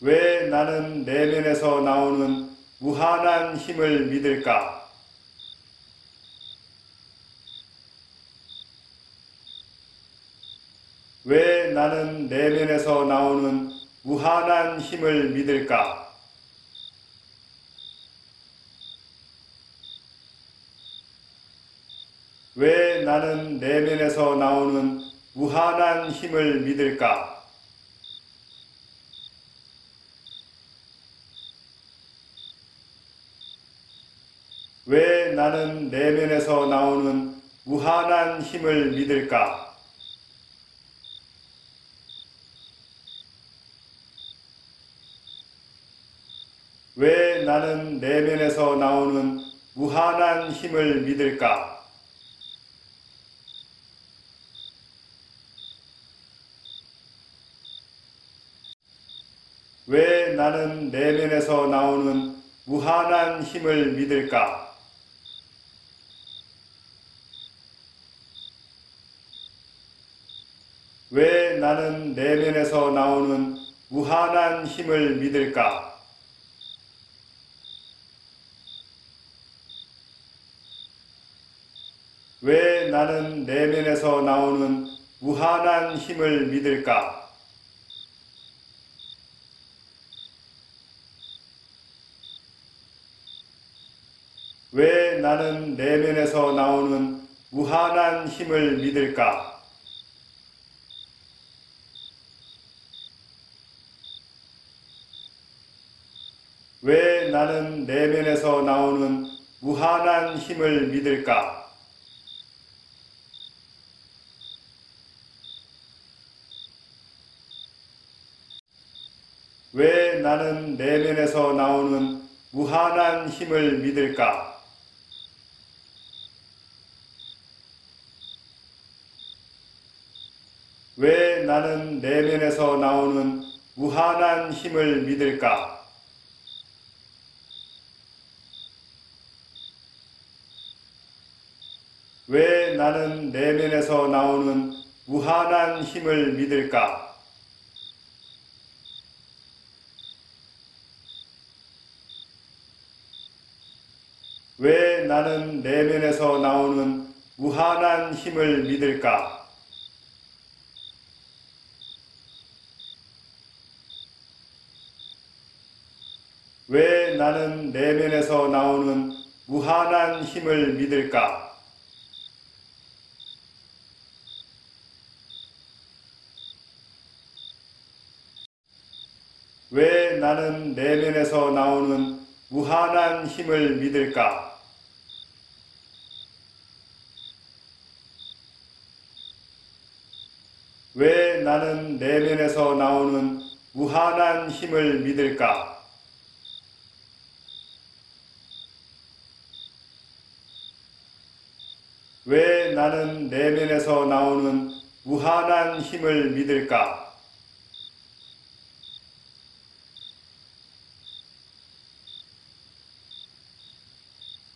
왜 나는 내면에서 나오는 무한한 힘을 믿을까? 왜 나는 내면에서 나오는 무한한 힘을 믿을까? 왜 나는 내면에서 나오는 무한한 힘을 믿을까? 왜 나는 내면에서 나오는 무한한 힘을 믿을까? 왜 나는 내면에서 나오는 무한한 힘을 믿을까? 왜 나는 내면에서 나오는 무한한 힘을 믿을까? 왜 나는 내면에서 나오는 무한한 힘을 믿을까? 왜 나는 내면에서 나오는 무한한 힘을 믿을까? 왜 나는 내면에서 나오는 무한한 힘을 믿을까? 왜 나는 내면에서 나오는 무한한 힘을 믿을까? 왜 나는 내면에서 나오는 무한한 힘을 믿을까? 왜 나는 내면에서 나오는 무한한 힘을 믿을까? 왜 나는 내면에서 나오는 무한한 힘을 믿을까? 왜 나는 내면에서 나오는 무한한 힘을 믿을까? 왜 나는 내면에서 나오는 무한한 힘을 믿을까? 왜 나는 내면에서 나오는 무한한 힘을 믿을까? 왜 나는 내면에서 나오는 무한한 힘을 믿을까? 왜 나는 내면에서 나오는 무한한 힘을 믿을까?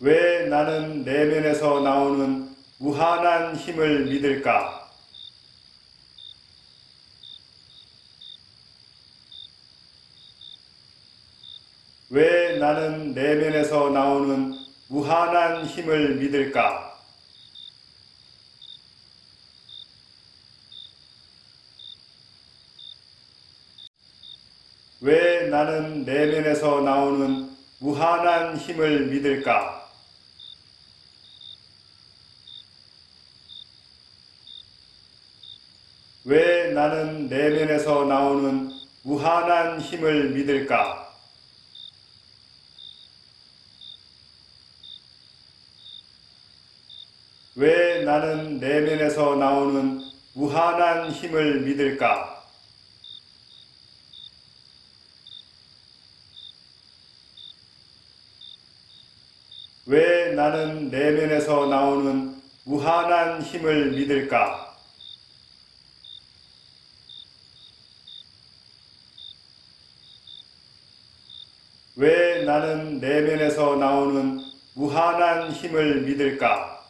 왜 나는 내면에서 나오는 무한한 힘을 믿을까? 왜 나는 내면에서 나오는 무한한 힘을 믿을까? 왜 나는 내면에서 나오는 무한한 힘을 믿을까? 왜 나는 내면에서 나오는 무한한 힘을 믿을까? 왜 나는 내면에서 나오는 무한한 힘을 믿을까? 왜 나는 내면에서 나오는 무한한 힘을 믿을까? 왜 나는 내면에서 나오는 무한한 힘을 믿을까?